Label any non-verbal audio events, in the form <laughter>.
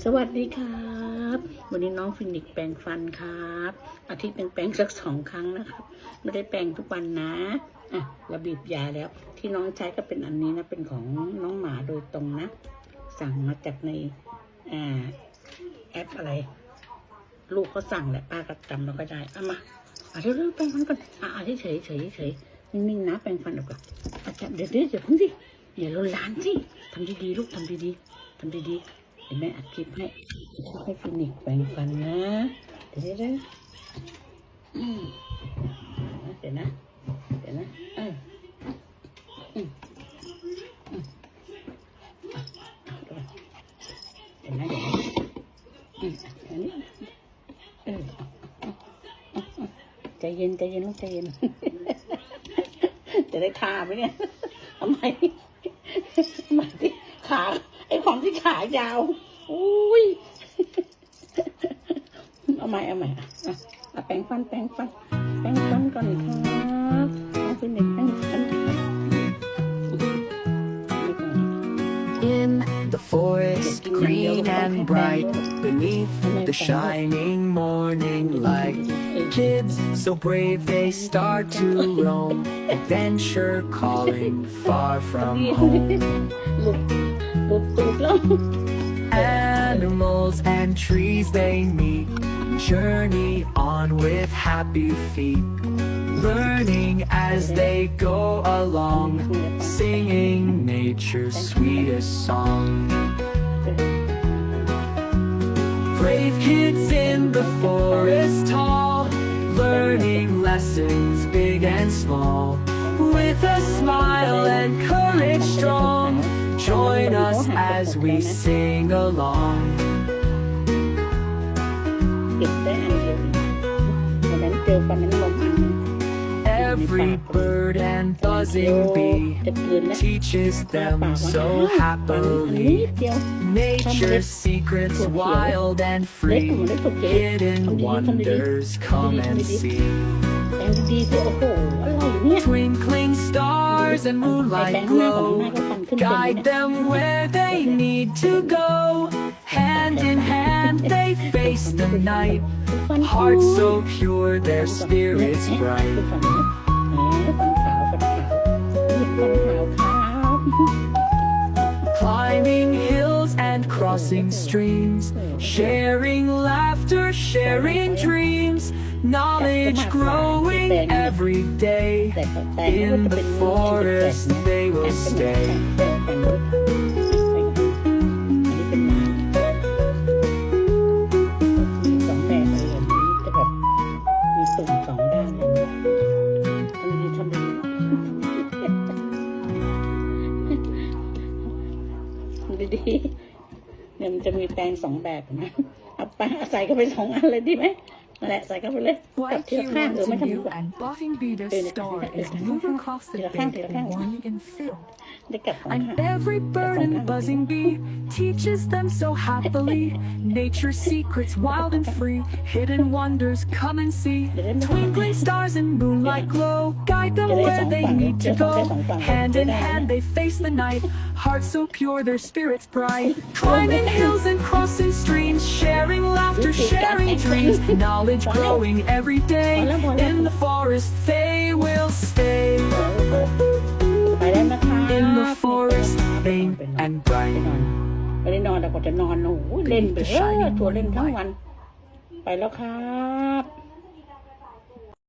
สวัสดีครับ วันนี้น้องฟินิกแปรงฟันครับ อาทิตย์หนึ่งแปรงสักสองครั้งนะครับ ไม่ได้แปรงทุกวันนะอะระบีบยาแล้ว ที่น้องใช้ก็เป็นอันนี้นะ เป็นของน้องหมาโดยตรงนะ สั่งมาจากในอ่าแอปอะไร ลูกเขาสั่งแหละป้าก็จำเราก็ได้เอามาอะเร็วๆแปรงฟันก่อนอะอะเฉยๆเฉยๆเฉยนิ่งๆนะแปรงฟันเดี๋ยวก่อนอาจจะเดี๋ยวเดี๋ยวเดี๋ยวพึ่งสิอย่าลนลานสิทำดีๆลูกทำดีๆทำดีๆ เห็นไหมอัดคลิปให้คลิปให้ฟินิกแปรงฟันนะเดี๋ยวเดี๋ยวเดี๋ยวนะเดี๋ยวนะเออเดี๋ยวนะเดี๋ยวนะอืมอันนี้เออใจเย็นใจเย็นลูกใจเย็นจะได้ทาไหมเนี่ยทำไมทำไมที่ขาไอ้ของที่ขายาว อุ้ย เอาใหม่เอาใหม่อ่ะอ่ะอ่ะแปรงฟันแปรงฟันแปรงฟันก่อนครับน้องเป็นเด็กแปรงฟันครับนี่ก่อน In the forest, green and bright, beneath the shining morning light. Kids so brave they start to roam, adventure calling far from <laughs> home. Animals and trees they meet. Journey on with happy feet. Learning as they go along. Singing nature's sweetest song. Brave kids as we sing along. Every bird and buzzing bee teaches them so happily. Nature's secrets wild and free, hidden wonders come and see. Twinkling stars and moonlight glow guide them where they need to go. Hand in hand they face the night. Hearts so pure, their spirits bright. climbing hills and crossing streams, sharing laughter, sharing dreams. knowledge growing every day. In the forest they will stay. ดีเนี่ยมันจะมีแปลงสองแบบนะเอาปลาใส่เข้าไปสองอันเลยดีไหม lại các bạn lên Why White you want to view and Buffing Beater star is move across the bank and one in film And every bird and buzzing bee teaches them so happily. <laughs> Nature's secrets wild and free, hidden wonders come and see. Twinkling stars and moonlight glow, guide them where they need to go. Hand in hand they face the night, hearts so pure their spirits bright. Climbing hills and crossing streams, sharing laughter, sharing dreams. Knowledge growing every day. In the forest they will ไม่ได้นอนแต่กว่าจะนอนโอ้โหเล่นไปเออทัวร์เล่นทั้งวัน ไปแล้วครับ